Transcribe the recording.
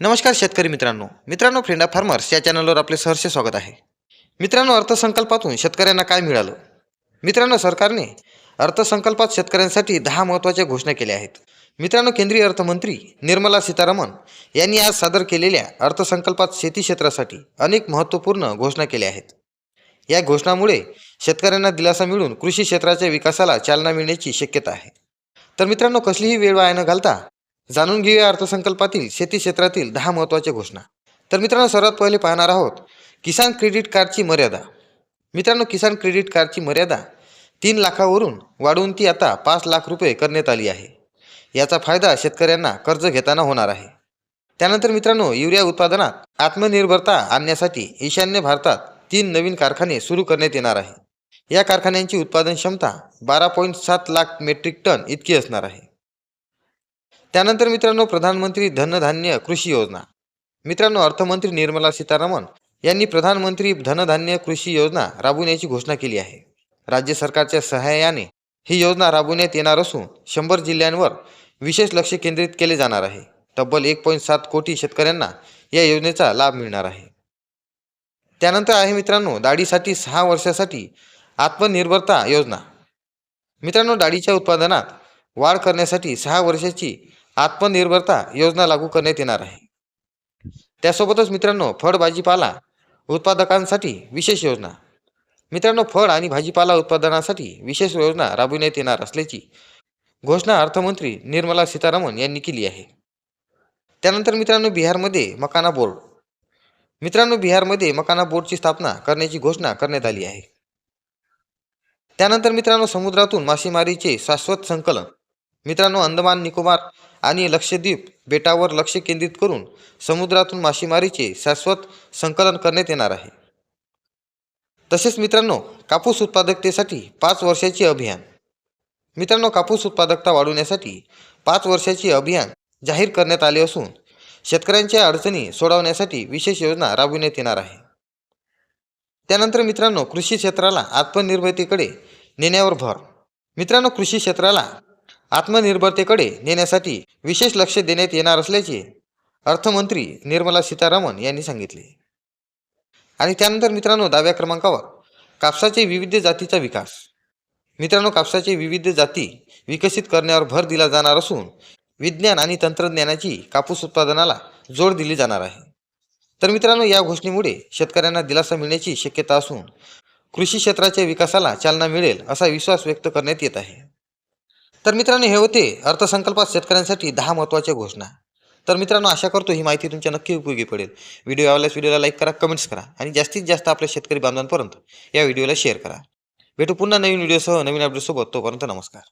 नमस्कार शेतकरी मित्रांनो. मित्रांनो फ्रेंड ऑफ फार्मर्स या चॅनलवर आपले सहर्ष स्वागत आहे. मित्रांनो अर्थसंकल्पातून शेतकऱ्यांना काय मिळालं? मित्रांनो सरकारने अर्थसंकल्पात शेतकऱ्यांसाठी दहा महत्त्वाच्या घोषणा केल्या आहेत. मित्रांनो केंद्रीय अर्थमंत्री निर्मला सीतारामन यांनी आज सादर केलेल्या अर्थसंकल्पात शेती क्षेत्रासाठी अनेक महत्त्वपूर्ण घोषणा केल्या आहेत. या घोषणामुळे शेतकऱ्यांना दिलासा मिळून कृषी क्षेत्राच्या विकासाला चालना मिळण्याची शक्यता आहे. तर मित्रांनो कसलीही वेळ वाया न घालता जाणून घेऊया अर्थसंकल्पातील शेती क्षेत्रातील दहा महत्त्वाच्या घोषणा. तर मित्रांनो सर्वात पहिले पाहणार आहोत किसान क्रेडिट कार्डची मर्यादा. मित्रांनो किसान क्रेडिट कार्डची मर्यादा तीन लाखावरून वाढवून ती आता पाच लाख रुपये करण्यात आली आहे. याचा फायदा शेतकऱ्यांना कर्ज घेताना होणार आहे. त्यानंतर मित्रांनो युरिया उत्पादनात आत्मनिर्भरता आणण्यासाठी ईशान्य भारतात तीन नवीन कारखाने सुरू करण्यात येणार आहे. या कारखान्यांची उत्पादन क्षमता बारा पॉईंट सात लाख मेट्रिक टन इतकी असणार आहे. त्यानंतर मित्रांनो प्रधानमंत्री धनधान्य कृषी योजना. मित्रांनो अर्थमंत्री निर्मला सीतारामन यांनी प्रधानमंत्री धनधान्य कृषी योजना राबवण्याची घोषणा केली आहे. राज्य सरकारच्या सहाय्याने ही योजना राबवण्यात येणार असून शंभर जिल्ह्यांवर विशेष लक्ष केंद्रित केले जाणार आहे. तब्बल एक पॉईंट सात कोटी शेतकऱ्यांना या योजनेचा लाभ मिळणार आहे. त्यानंतर आहे मित्रांनो डाळीसाठी सहा वर्षासाठी आत्मनिर्भरता योजना. मित्रांनो डाळीच्या उत्पादनात वाढ करण्यासाठी सहा वर्षाची आत्मनिर्भरता योजना लागू करण्यात येणार आहे. त्यासोबतच मित्रांनो फळ भाजीपाला उत्पादकांसाठी विशेष योजना. मित्रांनो फळ आणि भाजीपाला उत्पादनासाठी विशेष योजना राबविण्यात येणार असल्याची घोषणा अर्थमंत्री निर्मला सीतारामन यांनी केली आहे. त्यानंतर मित्रांनो बिहारमध्ये मकाना बोर्ड. मित्रांनो बिहारमध्ये मकाना बोर्डची स्थापना करण्याची घोषणा करण्यात आली आहे. त्यानंतर मित्रांनो समुद्रातून मासेमारीचे शाश्वत संकलन. मित्रांनो अंदमान निकोबार आणि लक्षद्वीप बेटावर लक्ष केंद्रित करून समुद्रातून मासेमारीचे शाश्वत संकलन करण्यात येणार आहे. तसेच मित्रांनो कापूस उत्पादकतेसाठी पाच वर्षाचे अभियान. मित्रांनो कापूस उत्पादकता वाढवण्यासाठी पाच वर्षाचे अभियान जाहीर करण्यात आले असून शेतकऱ्यांच्या अडचणी सोडवण्यासाठी विशेष योजना राबविण्यात येणार आहे. त्यानंतर मित्रांनो कृषी क्षेत्राला आत्मनिर्भरतेकडे नेण्यावर भर. मित्रांनो कृषी क्षेत्राला आत्मनिर्भरतेकडे नेण्यासाठी विशेष लक्ष देण्यात येणार असल्याचे अर्थमंत्री निर्मला सीतारामन यांनी सांगितले. आणि त्यानंतर मित्रांनो दहाव्या क्रमांकावर कापसाचे विविध जातीचा विकास. मित्रांनो कापसाचे विविध जाती विकसित करण्यावर भर दिला जाणार असून विज्ञान आणि तंत्रज्ञानाची कापूस उत्पादनाला जोड दिली जाणार आहे. तर मित्रांनो या घोषणेमुळे शेतकऱ्यांना दिलासा मिळण्याची शक्यता असून कृषी क्षेत्राच्या विकासाला चालना मिळेल असा विश्वास व्यक्त करण्यात येत आहे. तर मित्रांनो हे होते अर्थसंकल्पात शेतकऱ्यांसाठी दहा महत्त्वाच्या घोषणा. तर मित्रांनो आशा करतो ही माहिती तुमच्या नक्की उपयोगी पडेल. व्हिडिओ आवडल्यास व्हिडिओला लाईक करा कमेंट्स करा आणि जास्तीत जास्त आपल्या शेतकरी बांधवांपर्यंत या व्हिडिओला शेअर करा. भेटू पुन्हा नवीन व्हिडिओसह नवीन अपडेटसोबत तोपर्यंत नमस्कार.